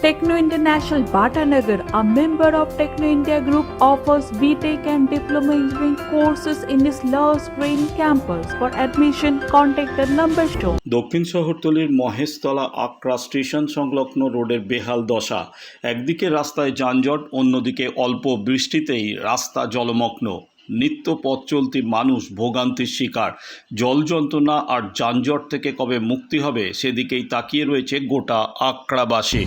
Techno International Bhatanagar, a member of Techno India Group, offers BTEC and Diploma Engineering courses in its Love Green campus. For admission, contact the number shown. দক্ষিণ শহরতলির মহেশতলা আকরা station সংলগ্ন রোডের বেহাল দশা একদিকে রাস্তায় যানজট অন্যদিকে অল্প বৃষ্টিতেই রাস্তা জলমগ্ন নিত্য পথ চলতি মানুষ ভোগান্তির শিকার জল যন্ত্রণা আর যানজট থেকে কবে মুক্তি হবে সেদিকেই তাকিয়ে রয়েছে গোটা আকড়াবাসী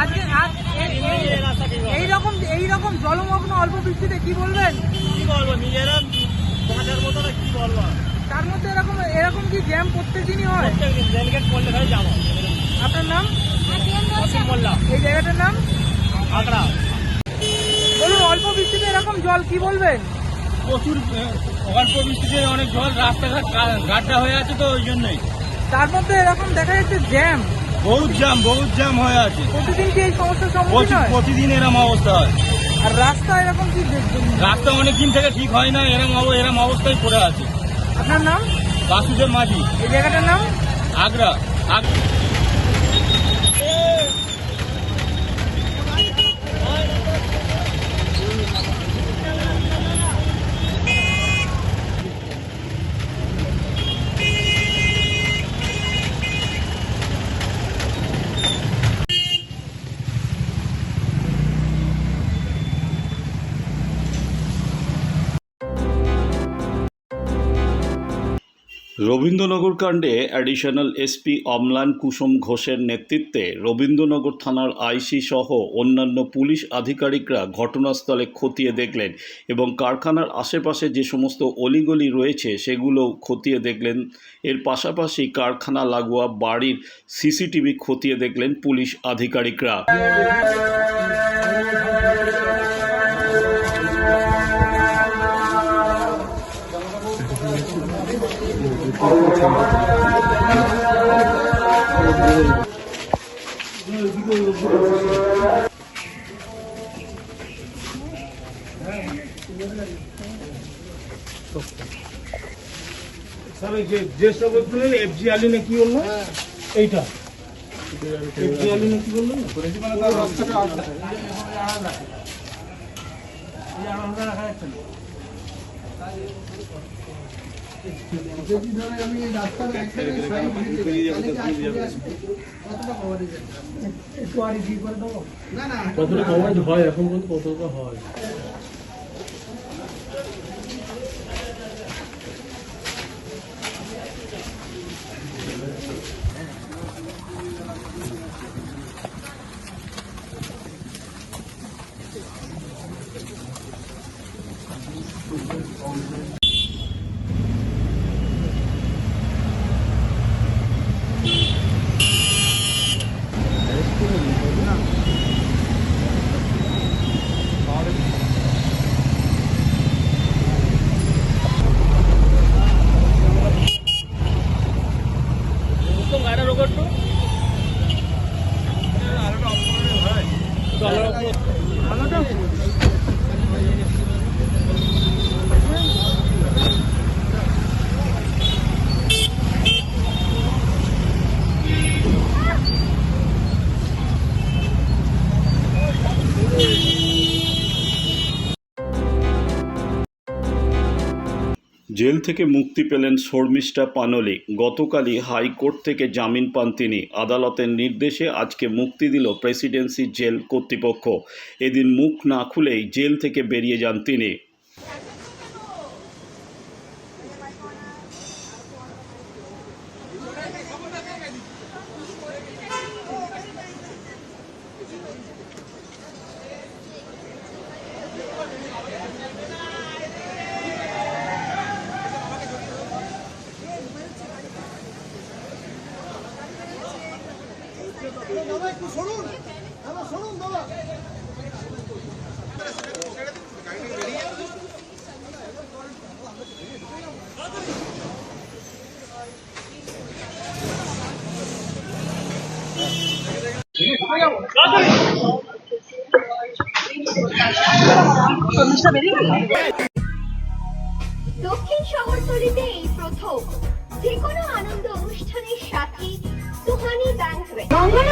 আজকে আজ এই- এই- এই রকম এই রকম জলমগ্ন অল্প বৃষ্টিতে কি বলবেন? কি বলব নিজেরা বাঁচার মতো না কি বলব? তার মধ্যে এরকম এরকম কি জ্যাম প্রত্যেকদিনই হয়? রেলগেট ভাই যাব আপনার নাম? বললাম এই জায়গাটার নাম? আগ্রা। বলুন অল্প বৃষ্টিতে এরকম জল কি বলবেন? প্রচুর অল্প বৃষ্টিতে অনেক জল রাস্তাঘাট গাড্ডা হয়ে আছে তো ওই জন্যই। তার মধ্যে এরকম দেখা যাচ্ছে জ্যাম। বহুত জ্যাম বহুত জ্যাম হয়ে আছে। প্রতিদিন কি এই সমস্যার সম্মুখীন হয়? প্রতিদিন এরম অবস্থা হয়। আর রাস্তা এরকম কি রাস্তা অনেক দিন থেকে ঠিক হয় না এরম এরম অবস্থায় পড়ে আছে। আপনার নাম? বাসুদেব মাঝি। এই জায়গাটার নাম? আগ্রা। আগ- রবীন্দ্রনগর কাণ্ডে অ্যাডিশনাল এসপি অমলান কুসুম ঘোষের নেতৃত্বে রবীন্দ্রনগর থানার আইসি সহ অন্যান্য পুলিশ আধিকারিকরা ঘটনাস্থলে খতিয়ে দেখলেন এবং কারখানার আশেপাশে যে সমস্ত অলিগলি রয়েছে সেগুলো খতিয়ে দেখলেন। এর পাশাপাশি কারখানা লাগোয়া বাড়ির সিসিটিভি খতিয়ে দেখলেন পুলিশ আধিকারিকরা। স্যার ওই যে এফজি আলী না কি বলল? এইটা। এফজি আলী না কি বলল কতটা কভারেজ হয়? এখন পর্যন্ত কতটা হয়? どうですか? জেল থেকে মুক্তি পেলেন শর্মিষ্ঠা পানলি। গতকালই হাইকোর্ট থেকে জামিন পান তিনি। আদালতের নির্দেশে আজকে মুক্তি দিল প্রেসিডেন্সি জেল কর্তৃপক্ষ। এদিন মুখ না খুলেই জেল থেকে বেরিয়ে যান তিনি। দক্ষিণ শহরতলিতে এই প্রথম যে কোনো আনন্দ অনুষ্ঠানের সাথে সুহানি ব্যাংকুয়েট